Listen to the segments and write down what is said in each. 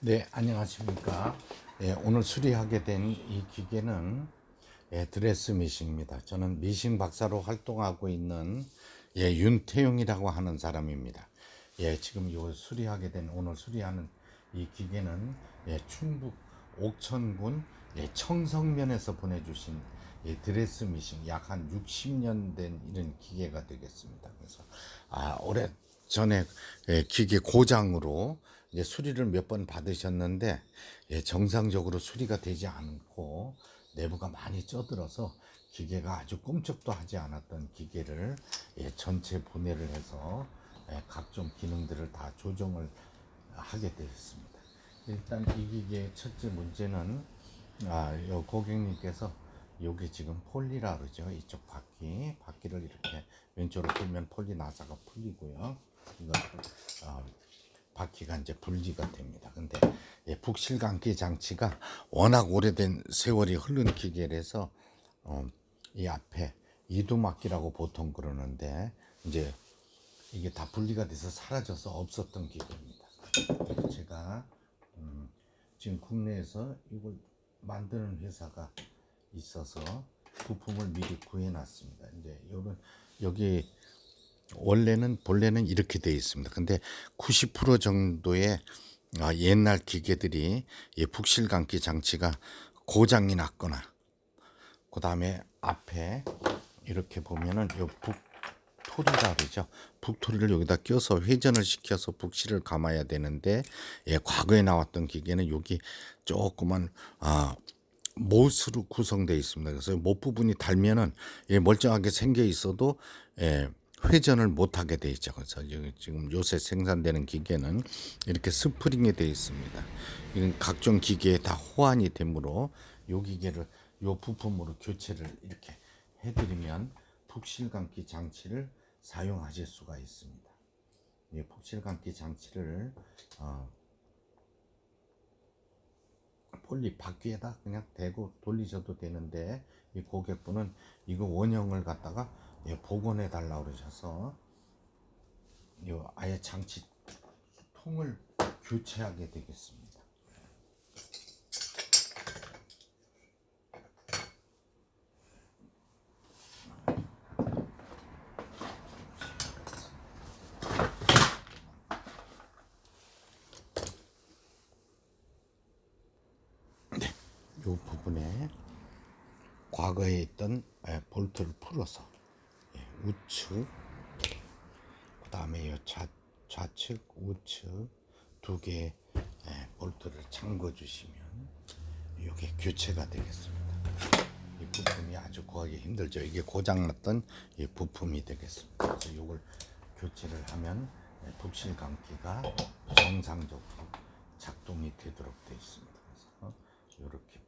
네, 안녕하십니까. 예, 오늘 수리하게 된 이 기계는 예, 드레스 미싱입니다. 저는 미싱 박사로 활동하고 있는 예, 윤태용이라고 하는 사람입니다. 예, 지금 요 수리하게 된 오늘 수리하는 이 기계는 예, 충북 옥천군 예, 청성면에서 보내주신 예, 드레스 미싱 약 한 60년 된 이런 기계가 되겠습니다. 그래서 아 오래 전에 예, 기계 고장으로 이제 수리를 몇 번 받으셨는데 예, 정상적으로 수리가 되지 않고 내부가 많이 쪄들어서 기계가 아주 꼼짝도 하지 않았던 기계를 예, 전체 분해를 해서 예, 각종 기능들을 다 조정을 하게 되었습니다. 일단 이 기계의 첫째 문제는 아, 요 고객님께서 여기 지금 폴리라 그러죠. 이쪽 바퀴, 바퀴를 이렇게 왼쪽으로 풀면 폴리 나사가 풀리고요. 이걸 어, 바퀴가 이제 분리가 됩니다. 근데 예, 북실감기 장치가 워낙 오래된 세월이 흐른 기계라서 어, 이 앞에 이두막기라고 보통 그러는데 이제 이게 다 분리가 돼서 사라져서 없었던 기계입니다. 제가 음, 지금 국내에서 이걸 만드는 회사가 있어서 부품을 미리 구해놨습니다. 이제 요런 여기 원래는 본래는 이렇게 되어 있습니다. 근데 90% 정도의 아, 옛날 기계들이 이 북실 감기 장치가 고장이 났거나 그 다음에 앞에 이렇게 보면은 요 북토리라 그러죠. 북토리를 여기다 껴서 회전을 시켜서 북실을 감아야 되는데 예, 과거에 나왔던 기계는 여기 조그만 아 못으로 구성되어 있습니다. 그래서 못 부분이 달면은 예, 멀쩡하게 생겨 있어도 예, 회전을 못 하게 돼 있죠. 그래서 지금 요새 생산되는 기계는 이렇게 스프링이 되어 있습니다. 이런 각종 기계에 다 호환이 되므로 요 기계를 요 부품으로 교체를 이렇게 해드리면 북실감기 장치를 사용하실 수가 있습니다. 이 북실감기 장치를 어, 폴리 바퀴에다 그냥 대고 돌리셔도 되는데 이 고객분은 이거 원형을 갖다가 예, 복원해 달라 그러셔서 요 아예 장치 통을 교체하게 되겠습니다. 요 부분에 과거에 있던 예, 볼트를 풀어서 예, 우측 그 다음에 좌측 우측 두 개의 예, 볼트를 잠궈 주시면 이게 교체가 되겠습니다. 이 부품이 아주 구하기 힘들죠. 이게 고장났던 이 부품이 되겠습니다. 그래서 이걸 교체를 하면 예, 북실 감기가 정상적으로 작동이 되도록 되어 있습니다. 그래서 이렇게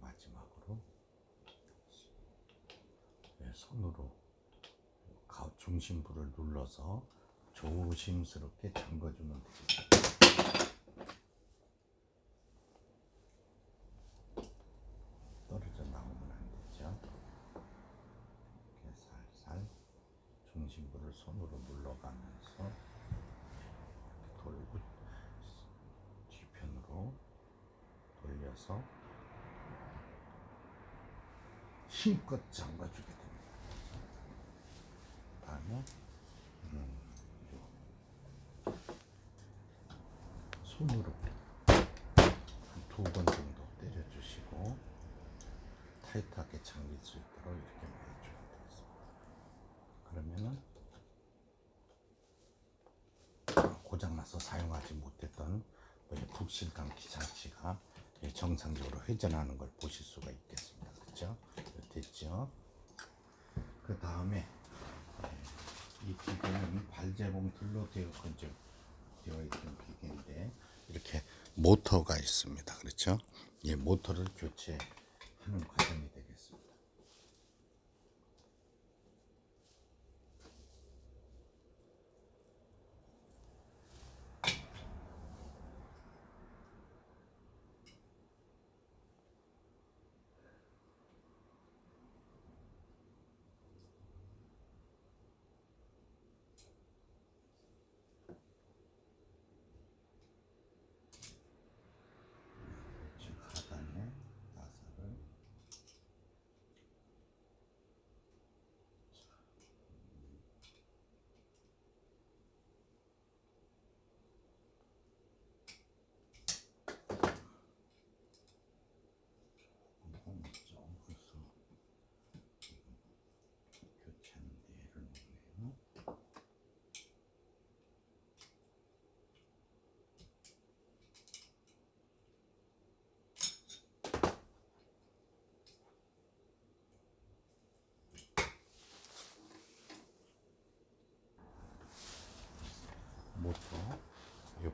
마지막으로 네, 손으로 가- 중심부를 눌러서 조심스럽게 잠궈주면 되겠습니다. 떨어져 나오면 안 되죠. 이렇게 살살 중심부를 손으로 눌러가면서 돌고 뒤편으로 돌려서 힘껏 잠가주게 됩니다. 음, 요 손으로 한두번 정도 때려주시고 타이트하게 잠길 수 있도록 이렇게 해주면 되겠습니다. 그러면은 고장나서 사용하지 못했던 우리 북실감기 장치가 예, 정상적으로 회전하는 걸 보실 수가 있겠습니다. 그렇죠? 됐죠? 그 다음에 이 기계는 발재봉 들로 되어 건조 되어 있던 기계인데 이렇게 모터가 있습니다. 그렇죠? 이 모터를 교체하는 과정이 되겠습니다.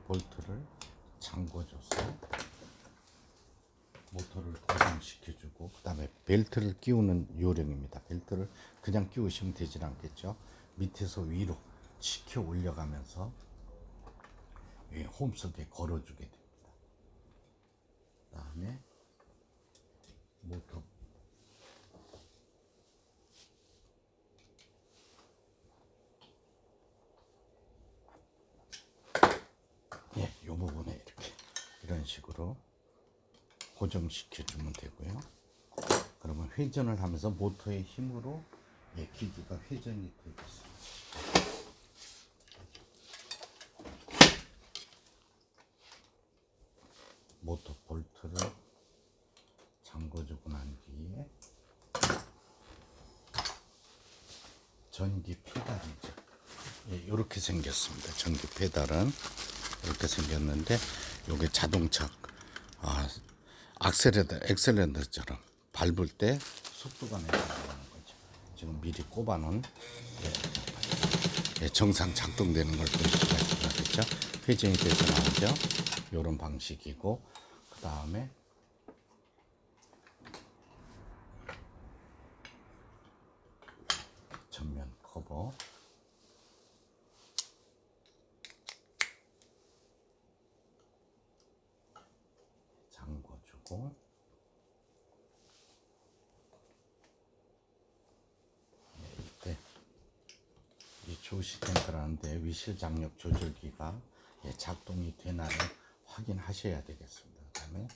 볼트를 잠궈줘서 모터를 고정시켜주고 그 다음에 벨트를 끼우는 요령입니다. 벨트를 그냥 끼우시면 되질 않겠죠. 밑에서 위로 치켜 올려가면서 이 홈속에 걸어주게 됩니다. 그 다음에 모터 예, 이 부분에 이렇게 이런 식으로 고정시켜 주면 되고요. 그러면 회전을 하면서 모터의 힘으로 예, 기기가 회전이 되고 있습니다. 모터 볼트를 잠궈주고 난 뒤에 전기 페달이죠. 예, 이렇게 생겼습니다. 전기 페달은 이렇게 생겼는데 이게 자동차 아, 악셀레터, 엑셀레터처럼 밟을 때 속도가 내려가는 거죠. 지금 미리 꼽아놓은 예, 예, 정상 작동되는 걸 볼 수가 있겠죠. 회전이 돼서 나오죠. 이런 방식이고 그 다음에 전면 커버 잠궈주고 네, 이때 이 조시 탱크라는데 위실 장력 조절기가 예, 작동이 되나를 확인하셔야 되겠습니다. 그 다음에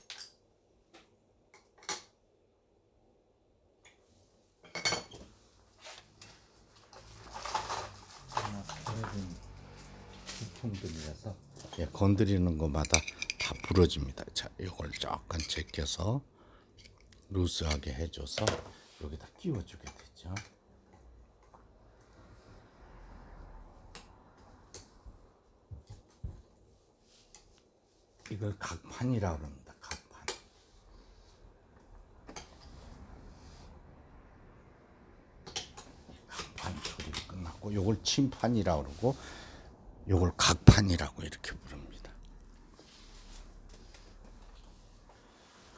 하나 오래된 부품들이라서 예, 건드리는 것마다 다 부러집니다. 자, 이걸 조금 제껴서 루스하게 해줘서 여기다 끼워주게 되죠. 이걸 각판이라고 합니다. 각판. 각판 처리 끝났고 요걸 침판이라고 그러고 요걸 각판이라고 이렇게 부릅니다.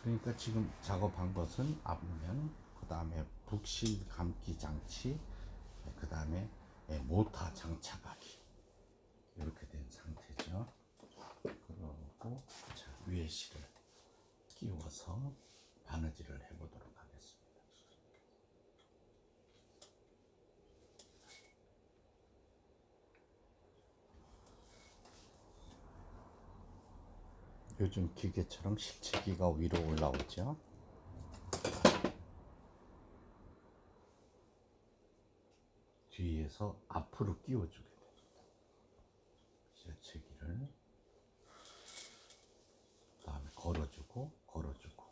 그러니까 지금 작업한 것은 앞면, 그 다음에 북실 감기 장치, 그 다음에 모타 장착하기 이렇게 된 상태죠. 그러고 자, 위에 실을 끼워서 바느질을 해보도록 하겠습니다. 요즘 기계처럼 실치기가 위로 올라오죠. 뒤에서 앞으로 끼워주게 됩니다. 실치기를 그다음에 걸어주고 걸어주고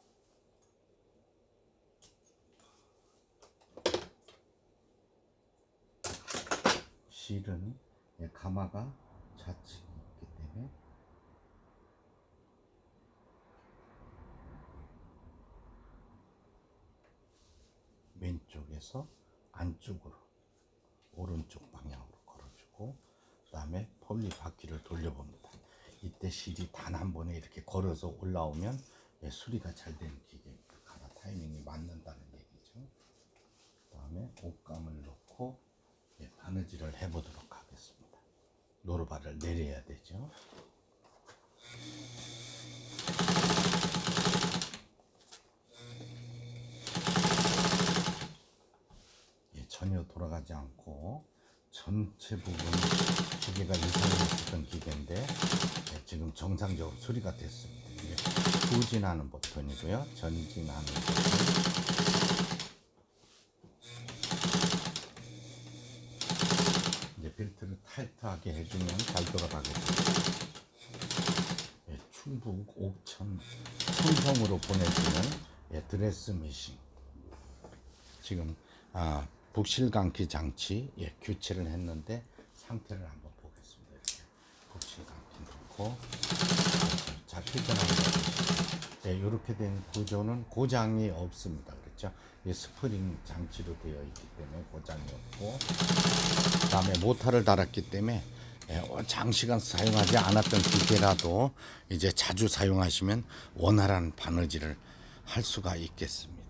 실은 예, 가마가 좌측에 있기 때문에 왼쪽에서 안쪽으로 오른쪽 방향으로 걸어주고 그 다음에 폴리 바퀴를 돌려봅니다. 이때 실이 단 한 번에 이렇게 걸어서 올라오면 예, 수리가 잘 되는 기계입니다. 가라 타이밍이 맞는다는 얘기죠. 그 다음에 옷감을 넣고 예, 바느질을 해보도록 하겠습니다. 노루발을 내려야 되죠. 예, 돌아가지 않고 전체 부분 기계가 이상했었던 기계인데 예, 지금 정상적으로 수리가 됐습니다. 이게 후진하는 버튼이고요. 전진하는 버튼. 이제 벨트를 타이트하게 해주면 잘 돌아가게 됩니다. 예, 충북 옥천 충성으로 보내주는 예, 드레스 미싱 지금 아, 북실감기 장치 예, 교체를 했는데 상태를 한번 보겠습니다. 이렇게 북실감기 넣고 잘거 예, 이렇게 된 구조는 고장이 없습니다. 그렇죠? 이 스프링 장치로 되어 있기 때문에 고장이 없고 그다음에 모터를 달았기 때문에 예, 어, 장시간 사용하지 않았던 기계라도 이제 자주 사용하시면 원활한 바느질을 할 수가 있겠습니다.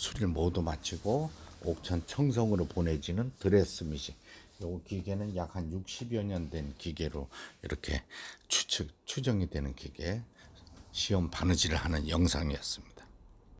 수리를 모두 마치고 옥천 청성으로 보내지는 드레스 미싱. 요 기계는 약 한 60여 년 된 기계로 이렇게 추측, 추정이 되는 기계 시험 바느질을 하는 영상이었습니다.